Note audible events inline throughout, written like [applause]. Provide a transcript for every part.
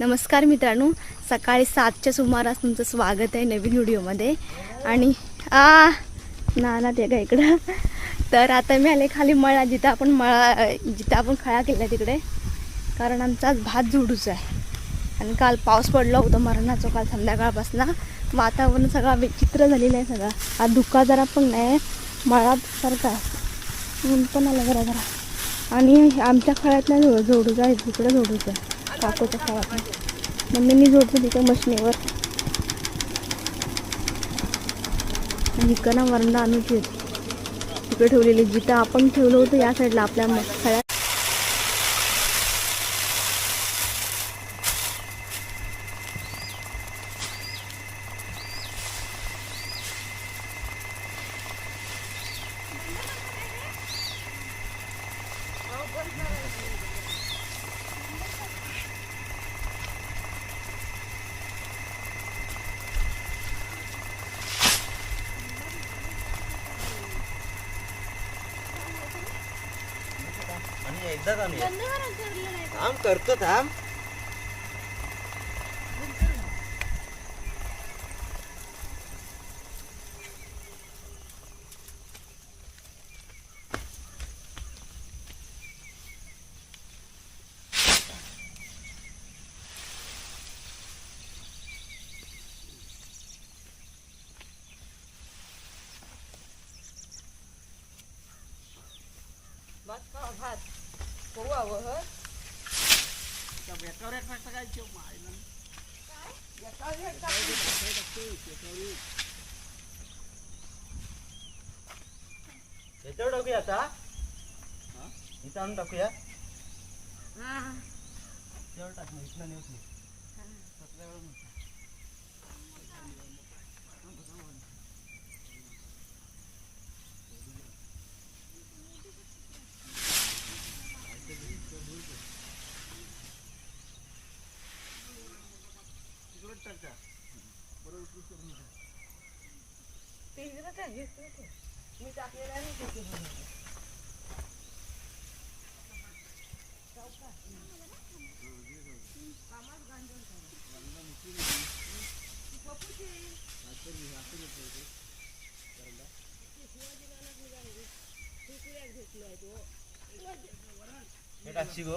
नमस्कार मित्रांनो सकाळी सातच्या सुमारास तुमचं स्वागत आहे नवीन व्हिडिओमध्ये. आणि आ ना ना ते का इकडं? तर आता मी आले खाली मळा जिथं आपण मळा जिथं आपण खळा केला तिकडे. कारण आमचा आज भात झुडूचा आहे. आणि काल पाऊस पडला होता मरणाचा काल संध्याकाळपासून. वातावरण सगळं विचित्र झालेलं आहे सगळं. आज धुका जरा पण नाही मळात सारखा ऊन पण आलं जरा जरा. आणि आमच्या खळ्यात नाही झो आहे तिकडे झोडूचं आहे. काकूच्या खळ्यात मम्मीनी जोडतो तिथं मशनीवर. आणि इकडं वरंदा वरंडा आणून तिकडे ठेवलेली जिथं आपण ठेवलं होतं या साईडला आपल्या मग एकदा आम्ही. थांब करतो थांब. याच्यावर टाकूया आता इथं आणून टाकूया टाक मग इथनं नेऊच नाही हे टाकशी गो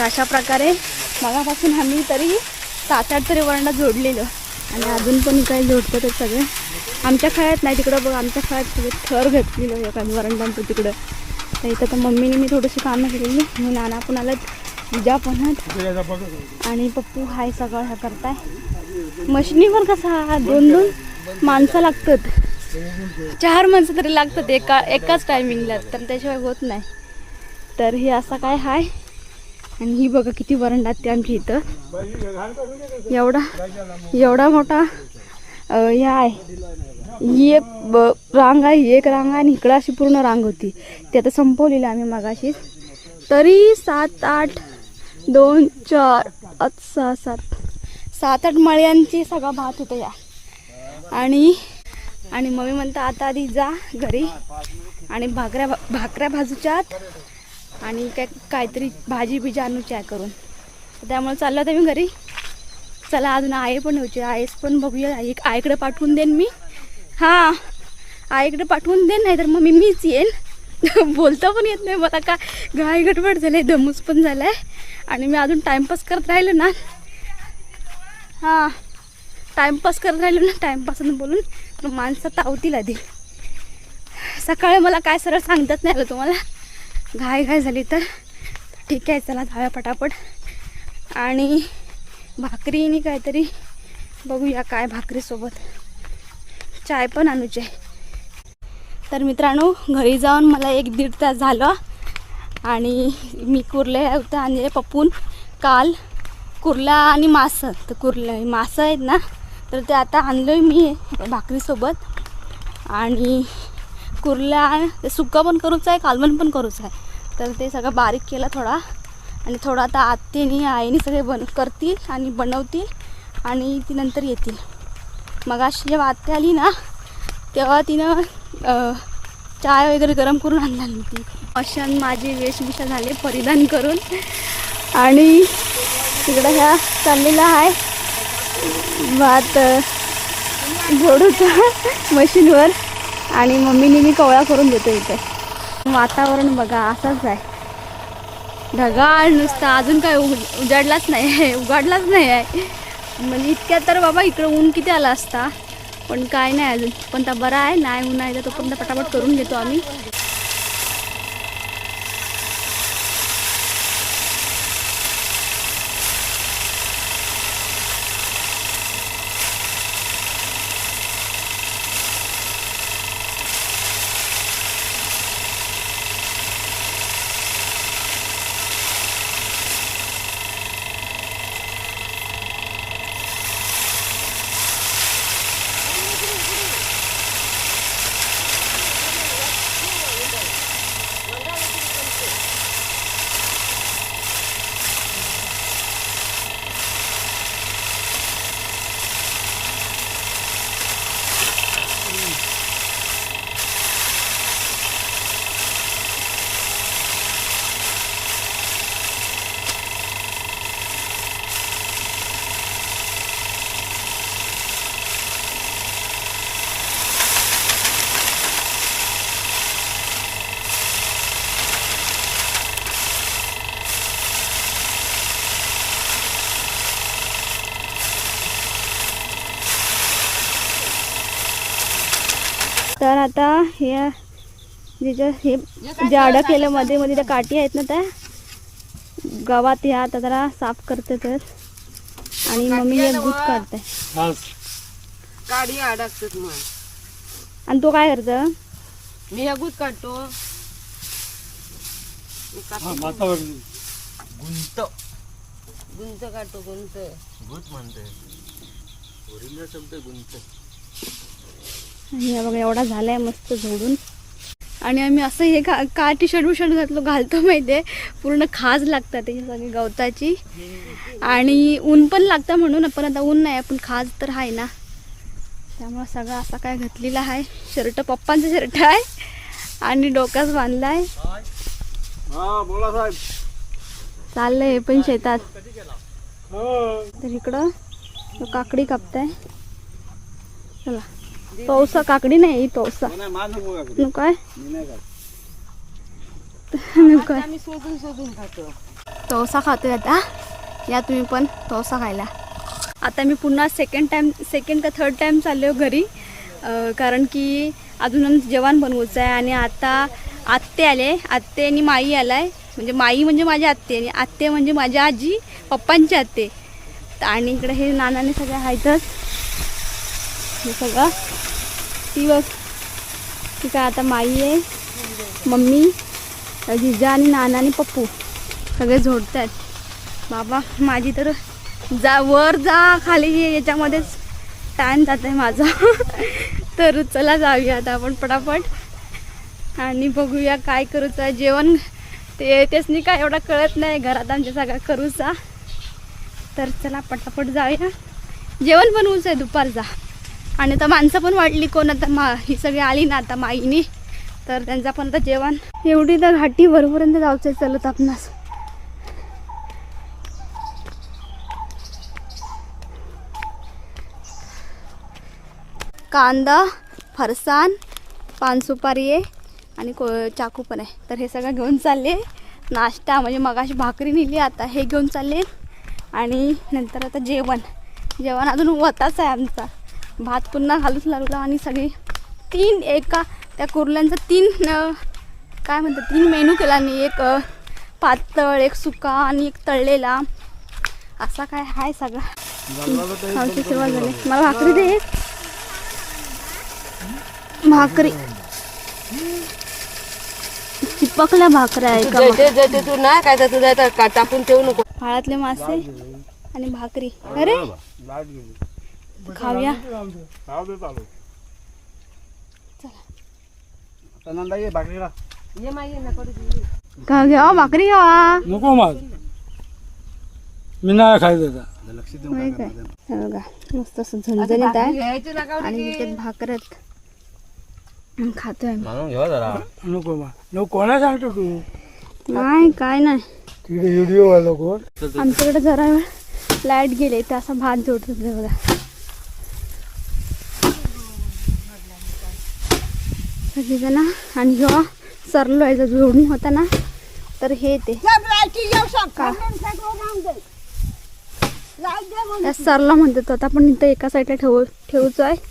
तर अशा प्रकारे मगापासून आम्ही तरी सात आठ तरी वरंडा जोडलेलं. आणि अजून पण काही जोडतं ते सगळे. आमच्या खळ्यात नाही तिकडं बघ आमच्या खळ्यात सगळे थर घेतलेलं एका वरणांचं वरंडांचं तिकडं. तर इथं तर मम्मीने मी थोडीशी कामं केलेली. मी नाना पण आलं पूजा पण आणि पप्पू हाय सगळं हा करताय. मशनीवर कसा दोन दोन माणसं लागतात. चार माणसं तरी लागतात एका एकाच टायमिंगला तर त्याशिवाय होत नाही. तर हे असा काय हाय. आणि ही बघा किती वरंडात ते आमच्या इथं. एवढा एवढा मोठा ह्या हे आहे. ही एक ब- रांग आहे ही एक रांग आणि इकडं अशी पूर्ण रांग होती. ते आता संपवलेली आम्ही मागाशी. तरी सात आठ दोन चार पाच सहा सात सात आठ मळ्यांची सगळा भात होता या. आणि आणि मम्मी म्हणता आता आधी जा घरी. आणि भाकऱ्या भाकऱ्या भाजूच्यात आणि काय काहीतरी भाजी बिजी आणूची आहे करून. त्यामुळे चाललं तर मी घरी. चला अजून आई पण होती. आईस पण बघूया. आई आईकडे पाठवून देईन मी. हां आईकडे पाठवून देईन नाही तर मग मी मीच येईन. [laughs] बोलता पण येत नाही. मला का घाई गडबड झाली दमूस पण झाला आहे आणि मी अजून टाईमपास करत राहिलो ना. हां टाईमपास करत राहिलो ना टाईमपासून बोलून. तर माणसं तावतील आधी. सकाळी मला काय सरळ सांगतात नाही आलं तुम्हाला? घाय घाय झाली तर ठीक आहे चला जाऊया पटापट. आणि भाकरीनी काहीतरी बघूया काय भाकरीसोबत चाय पण आणूचे. तर मित्रांनो घरी जाऊन मला एक दीड तास झालं आणि मी कुर्ले होतं आणि पप्पून काल कुर्ला आणि मासं. तर कुर्लं मासं आहेत ना तर ते आता आणलं आहे मी भाकरीसोबत आणि कुर्ला ते सुक्का पण करूचं आहे कालवण पण करूचं आहे. तर ते सगळं बारीक केलं थोडा. आणि थोडा आता आत्तेनी आईने सगळे बन करतील आणि बनवतील आणि ती नंतर येतील. मग अशी जेव्हा आत्या आली ना तेव्हा तिनं चाय वगैरे गरम करून आणला ती अशा माझी वेशभूषा झाली परिधान करून. आणि तिकडं ह्या चाललेला आहे भात झोडूचा मशीनवर. आणि मम्मीने मी कवळा करून देतो इथे. वातावरण बघा असंच आहे. ढगाळ नुसतं अजून काय उग- उजाडलाच नाही आहे [laughs] उघडलाच नाही आहे म्हणजे इतक्यात तर बाबा इकडं ऊन किती आला असता. पण काय नाही अजून. पण तर बरा आहे नाही ऊन आहे तर तो पण पटापट करून घेतो आम्ही. तर आता हे जिच्या हे जे अडकलेलं मध्ये मध्ये त्या काठी आहेत ना त्या गावात ह्या आता जरा साफ करते तर. आणि मम्मी हे भूत काढते. काडी अडकतात मग. आणि तो काय करतं? मी ह्या गुत काढतो. गुंत. गुंत काढतो गुंत. गुंत म्हणते. ओरिजिनल शब्द गुंत. आणि बघा एवढा झालाय मस्त झोडून. आणि आम्ही असं हे का का टी शर्ट विशर्ट घातलो घालतो माहिती आहे पूर्ण खाज लागतात त्याची सगळी गवताची. आणि ऊन पण लागतं म्हणून पण आता ऊन नाही पण खाज तर आहे ना. त्यामुळं सगळं असा काय घातलेला आहे. शर्ट पप्पांचा शर्ट आहे. आणि डोकाच बांधला आहे चाललंय हे पण शेतात. तर इकडं तो काकडी कापताय. चला. तोसा काकडी नाही. नको काय शोधून शोधून खातो. तोसा खातोय आता. या तुम्ही पण तोसा खायला. आता मी पुन्हा सेकंड टाईम सेकंड का थर्ड टाईम चाललो घरी. कारण की अजून जेवण बनवायचं आहे आणि आता आत्ते आले. आत्ते आणि माई आलाय. म्हणजे माई म्हणजे माझी आत्ते आणि आत्ते म्हणजे माझी आजी पप्पांची आत्ते. आणि इकडे हे नानाने सगळे आहेतच हे सगळं ती बघ. ती काय आता माई आहे मम्मी जिजा आणि नाना आणि पप्पू. सगळे झोडतात बाबा माझी तर जा वर जा खाली याच्यामध्येच टाईम जात आहे माझा. [laughs] तर चला जाऊया आता आपण पटापट. आणि बघूया काय करूचा जेवण. ते तेचनी काय एवढा कळत नाही घरात आमच्या सगळा करूचा. तर चला पटापट जाऊया. जेवण बनवूच आहे दुपारचा. आणि आता माणसं पण वाढली कोण आता मा ही सगळी आली ना आता माईनी. तर त्यांचा पण आता जेवण. एवढी तर घाटी वरपर्यंत जायचं आहे चलत आपणास. कांदा फरसान पान सुपारी आहे आणि को चाकू पण आहे. तर हे सगळं घेऊन चालले. नाश्ता म्हणजे मगाशी भाकरी नेली आता हे घेऊन चालले. आणि नंतर आता जेवण. जेवण अजून वताच आहे आमचा. भात पुन्हा घालूच लागला आणि सगळी तीन एका त्या कुर्ल्यांचा तीन काय म्हणतात तीन मेनू केला आणि एक पातळ एक सुका आणि एक तळलेला. असा काय आहे सगळा. खाऊची सुरुवात झाली. मला भाकरी दे. एक. भाकरी चिपकल्या भाकऱ्या आहे तू नाही काय तर तुझ्या इथं का टाकून ठेवू नको. फाळातले मासे आणि भाकरी. अरे! खाऊया. खाऊ दे चालू आता नंदा ये बाकरीला ये मागे ना करू दे. का घ्या भाकरी घ्या नको माझ मी नाही खायचं मस्त असं झणझणीत आहे आणि भाकरत खातोय आम्ही. मागून घेवा जरा. नको मा नको कोणा सांगतो तू? नाही काय नाही. तिकडे व्हिडिओ वाला कोण? आमच्याकडे जरा लाइट गेले तर असा भात जोडत बघा. सगळीजण. आणि ह्यो सरलो आहे जोडून होता ना तर हे ते. सरला म्हणतात तो आता पण इथं एका साईडला ठेवू ठेवूच आहे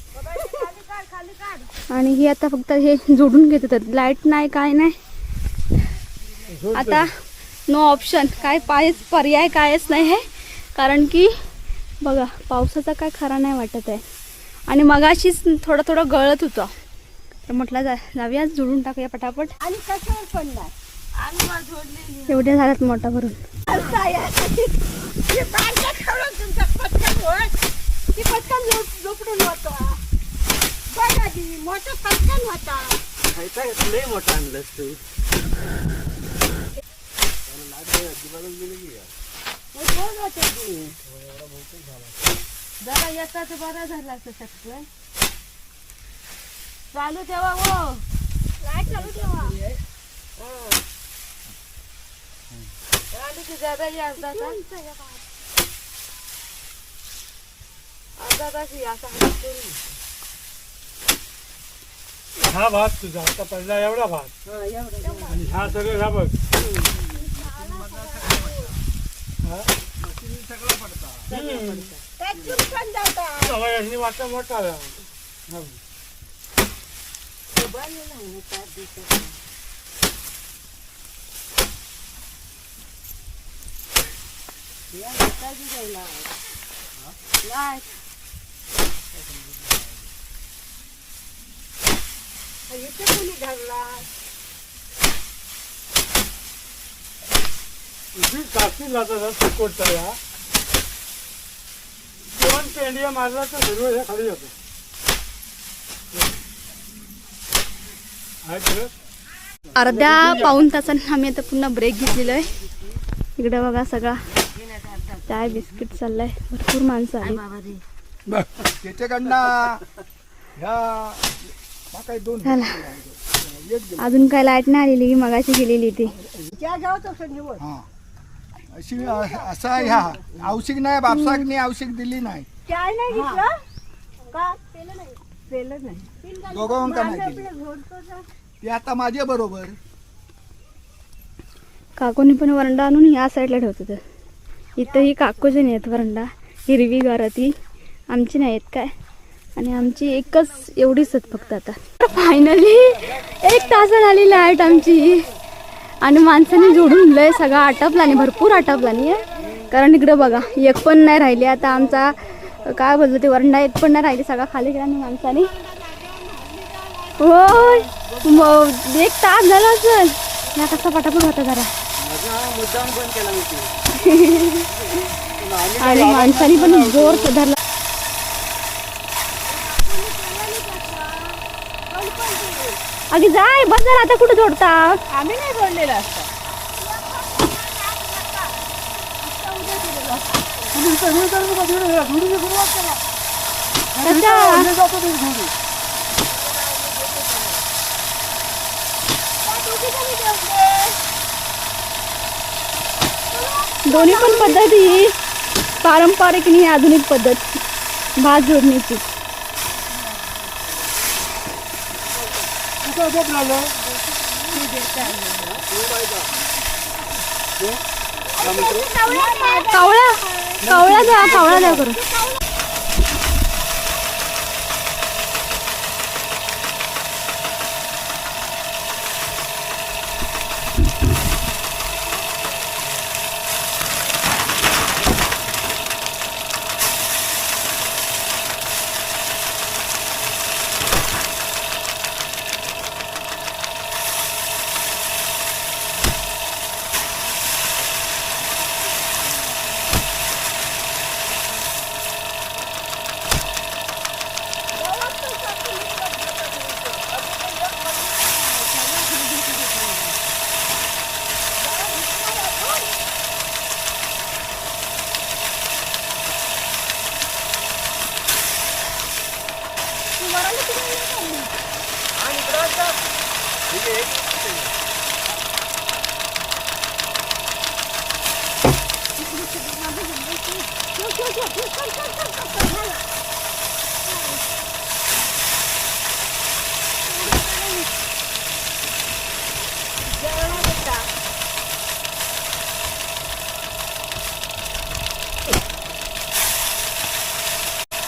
आणि हे आता फक्त हे जोडून घेत होतात लाइट नाही काय नाही. आता नो ऑप्शन. काय पायच पर्याय कायच नाही आहे कारण की बघा पावसाचा काय खरा नाही वाटत आहे. आणि मगाशीच थोडं थोडं गळत होतं. तर म्हटलं जा जाऊया जोडून टाकूया पटापट. आणि कशावर पडलाय आणि मला जोडलेली एवढ्या झाल्यात मोठा भरून. लय मोठा तू. जरा बरा झाला असं शकतोय चालू ठेवा हो. चालू की ज्यादा ये अर्धा तास अर्धा तास ये असा हात करून. हा भात तुझा आता पहिला एवढा भात. हा, एवढं. आणि हा सगळं हा बघ. हा? यांनी वाटा मोठा. आला. या हातात बी जायला. नाही. हा, इथे कोणी धरला या दोन पेंडिया मारला तर हिरवं हे खाली होतो आहे खरं अर्ध्या पाऊन तासाने आम्ही आता पुन्हा ब्रेक घेतलेलो आहे. इकडे बघा सगळा. चाय बिस्किट चाललाय. भरपूर माणसं आली हा झाला अजून काय लाइट नाही आलेली मगाशी गेलेली ती हा. अशी असा ह्या औषध नाही बापसाकनी औषध दिली नाही. दोघं का? नाही. ते आता माझ्या बरोबर. काकूनी पण वरंडा आणून ह्या साईडला ठेवत होतं. इथं ही काकूची नाही आहेत वरंडा. हिरवी गार ती आमची नाही आहेत काय? आणि आमची एकच एवढीच आहेत फक्त आता. फायनली एक तासात आली लाइट आमची. आणि माणसाने जोडून लय सगळा आटपला नाही भरपूर आटपला नाही आहे कारण इकडं बघा एक पण नाही राहिली. आता आमचा काय बोलतो ते वरंडा एक पण नाही राहिली. सगळा खाली गेला आणि माणसाने होय मग एक तास झाला असेल. या कसा पटापट होता जरा. [laughs] आणि माणसाने पण जोर धरला अगे जाय बस झालं आता कुठे जोडता? आम्ही नाही जोडलेला असता सगळी सुरुवात करा. जातो ती धुडी. दोन्ही पण पद्धत ही पारंपरिक आणि आधुनिक पद्धत. भात झोपलेलं? कावळा कावळा द्या कावळा द्या करू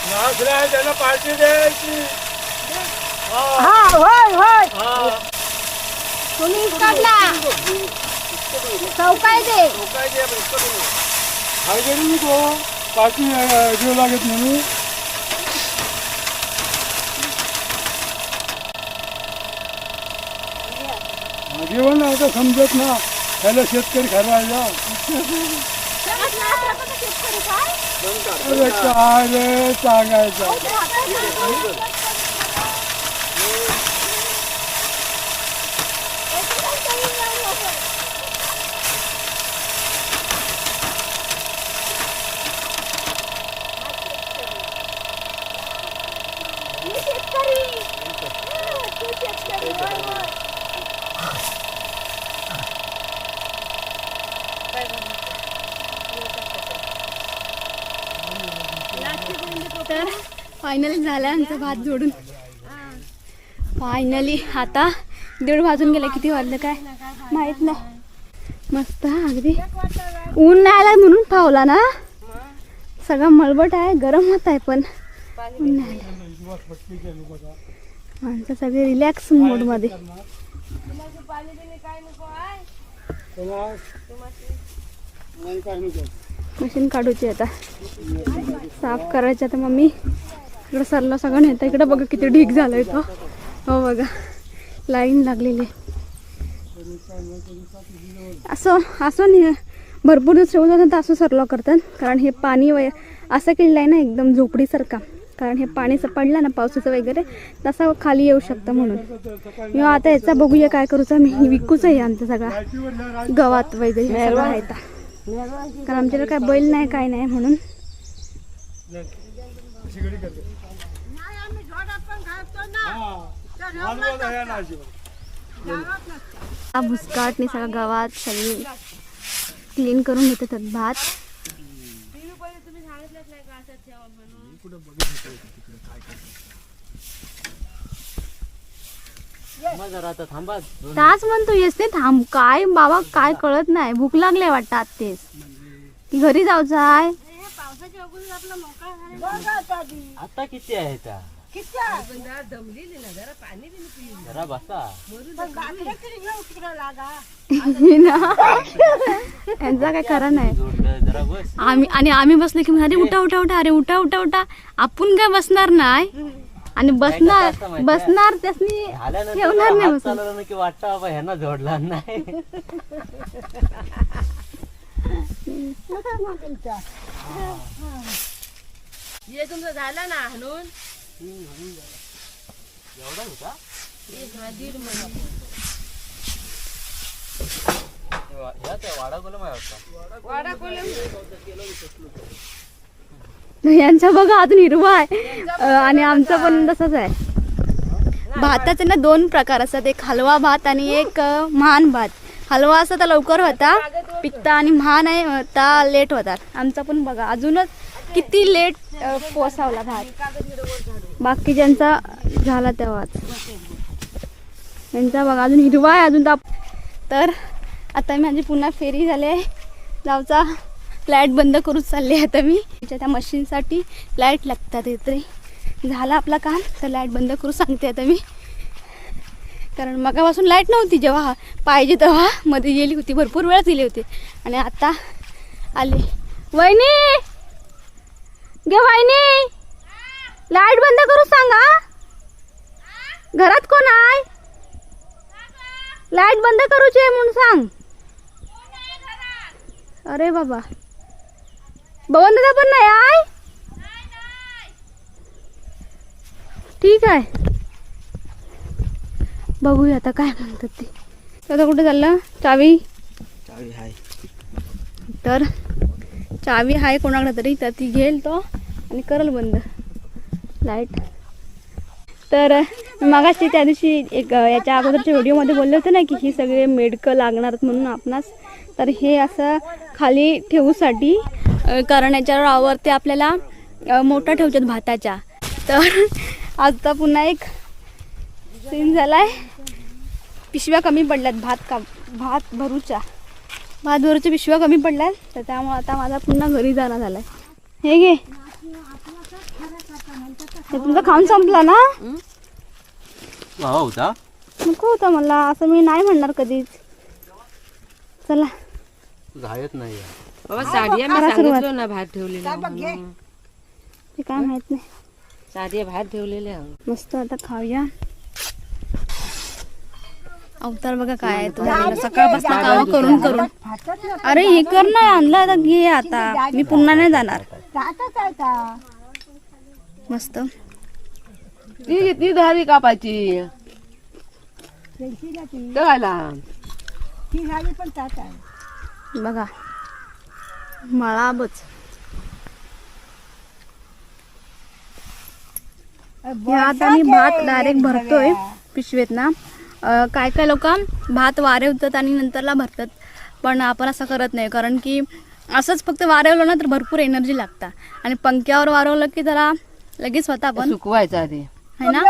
नाचल्या त्याला पार्टी द्यायची हा होय होय हा तुम्ही काढला चौकाय दे काय द्या आपण इतकं बोलू. मी तो लागत म्हणून जेवण तर समजत ना त्याला शेतकरी खरायला काय? रे सांगायचं तर फायनली झालं आमचा भात जोडून. फायनली आता दीड वाजून गेला किती वाजलं काय? माहीत नाही. मस्त अगदी. ऊन नाही आलाय म्हणून पावला ना? सगळं मळबट आहे गरम होत आहे पण. ऊन नाही आलं. माणसं सगळे रिलॅक्स मोडमध्ये. आहे मशीन काढूची आता. साफ करायची आता मम्मी. इकडं सरला सगळं नेता इकडं बघा किती ढीक झालंय तो. हो बघा लाईन लागलेली आहे. असं असं नाही भरपूर दिवस ठेवून जातात तर असं सरलो करतात. कारण हे पाणी वय असं केलेलं आहे ना एकदम झोपडीसारखा. कारण हे पाणी असं पडलं ना पावसाचं वगैरे तसा खाली येऊ शकतं म्हणून. मी आता याचा बघूया काय करूचा मी विकूच आहे आमचा सगळा. गवात वगैरे आहे कारण आमच्याकडे काय बैल नाही काय नाही म्हणून. हा भुसकाटने सगळं गावात सगळी क्लीन करून घेतात भात. तास म्हणतो येस ते थांब. काय बाबा काय कळत नाही. भूक लागले वाटतं आत्तेच. की घरी जायचं आहे आता किती आहे त्या जरा दमलेली ना जरा पाणी बिनी पिऊ जरा बसा. यांचा काय खरा नाही. जोडलं जरा बस. आम्ही आणि आम्ही बसलो की अरे उठा उठा उठा अरे उठा उठा उठा. आपण काय बसणार नाही? आणि बसणार? बसणार त्यासनी ठेवणार नाही हात बसून. चालवलं ना की वाटतं बाबा ह्यांना जोडला नाही. हे. तुमचं झालं ना हाणून यांचा बघा अजून हिरवा आहे. आणि आमचा पण तसंच आहे. भाताचे ना दोन प्रकार असतात. एक हलवा भात आणि एक महान भात. हलवा असा तर लवकर होता. पिकता आणि महान आहे ता लेट होतात. आमचा पण बघा अजूनच किती लेट पोसावला भात. बाकीच्यांचा झाला तेव्हाच यांचा बघा अजून हिरवा आहे अजून ताप. तर आता माझी पुन्हा फेरी झाली आहे. जाऊचा लाइट बंद करूच चालली आहे आता मी. त्या मशीनसाठी लाइट लागतात इथे. झाला आपला काम तर लाइट बंद करू सांगते आता मी. कारण मगापासून लाइट नव्हती जेव्हा पाहिजे तेव्हा. मध्ये गेली होती भरपूर वेळ दिली होती. आणि आता आली. वहिनी! गे वहिनी! लाइट बंद करू सांगा. घरात कोण आहे? लाइट बंद करूची आहे म्हणून सांग. अरे बाबा. बबन दादा पण नाही आहे? ठीक आहे. बघूया आता काय म्हणतात ते. आता कुठे चाललं? चावी? चावी हाय. तर चावी आहे कोणाकडे तरी तर ती घेईल तो आणि करल बंद. लाइट. तर मगाशी त्या दिवशी एक याच्या अगोदरच्या व्हिडिओमध्ये बोलले होते ना की ही सगळे मेडकं लागणार आहेत म्हणून आपणास. तर हे असं खाली ठेवूसाठी अ, कारण याच्यावर ते आपल्याला मोठा ठेवतात भाताच्या. तर आजचा पुन्हा एक सीन झालाय. पिशव्या कमी पडल्यात भात का भात भरूच्या. भात भरूच्या पिशव्या कमी पडल्यात तर त्यामुळे आता माझा पुन्हा घरी जाणं झालाय. हे घे. हे तुमचा खाऊन संपला ना? हा? होता. नको होता मला असं मी नाही म्हणणार कधीच. चला. घायत नाही बाबा साडी आम्ही करा सुरुवात. सांगितलं ना भात ठेवलेला म्हणून. ते काय माहीत नाही. साडी भात ठेवलेले आहे. मस्त आता खाऊया. अवतार बघा काय आहे तो. सकाळपासून काम करून करून. अरे हे कर ना आणलं आता घे आता. मी पुन्हा नाही जाणार. मस्त. ती ती धारी कापायची. करायला बघा. मळाबच. ह्यात आम्ही भात डायरेक्ट भरतोय पिशवेत ना. काय काय लोक भात वारेवतात आणि नंतरला भरतात. पण आपण असं करत नाही. कारण की असंच फक्त वारवलं ना तर भरपूर एनर्जी लागता. आणि पंख्यावर वारवलं की जरा लगेच होता पण सुकवायचं आधी. है ना?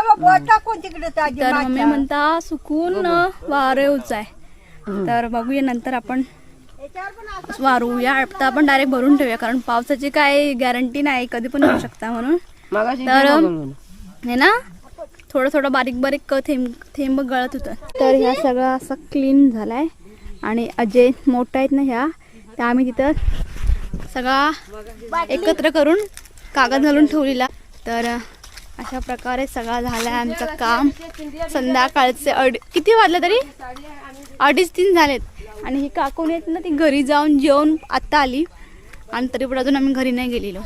तर मम्मी म्हणता सुकून वारेवच आहे. तर बघूया नंतर आपण वारूया आता आपण डायरेक्ट भरून ठेवूया कारण पावसाची काय गॅरंटी नाही कधी पण येऊ शकता म्हणून. मगाशी तर-. हे ना? थोडं थोडं बारीक बारीक थेंब थेंब गळत होतं. तर ह्या सगळं असं क्लीन झालाय. आणि अजय मोठा आहेत ना ह्या त्या आम्ही तिथं सगळा एकत्र करून कागद घालून ठेवलेला. तर अशा प्रकारे सगळा आहे आमचं काम. संध्याकाळचे अड किती वाजलं तरी? अडीच तीन झालेत. आणि ही काकून येत ना ती घरी जाऊन जेवून आत्ता आली. आणि तरी पण अजून आम्ही घरी नाही गेलेलो.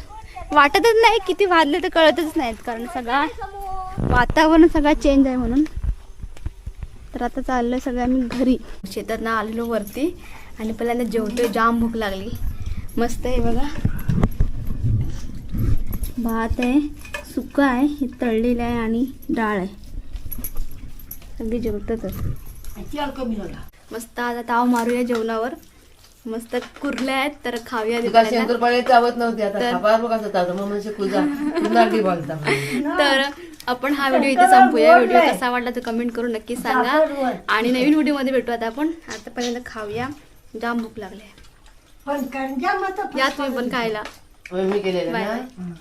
वाटतच नाही किती वाजले तर कळतच नाहीत कारण सगळा वातावरण सगळा चेंज आहे म्हणून. तर आता चाललो सगळं आम्ही घरी. शेतात आलेलो वरती. आणि पहिल्यांदा जेवतोय जाम भूक लागली. मस्त आहे बघा. भात आहे. सुका आहे हे तळलेलं आहे आणि डाळ आहे. सगळी जेवतातच मस्त आता ताव मारूया जेवणावर. मस्त कुरल्या आहेत तर खाऊया [laughs] तर- आपण हा व्हिडिओ इथे संपूया. व्हिडिओ कसा वाटला तर कमेंट करून नक्की सांगा. आणि नवीन व्हिडिओमध्ये भेटू आता आपण. आता पहिल्यांदा खाऊया. जाम भूक लागली या तुम्ही पण खायला. मी केलेलं बाय ना? बाय.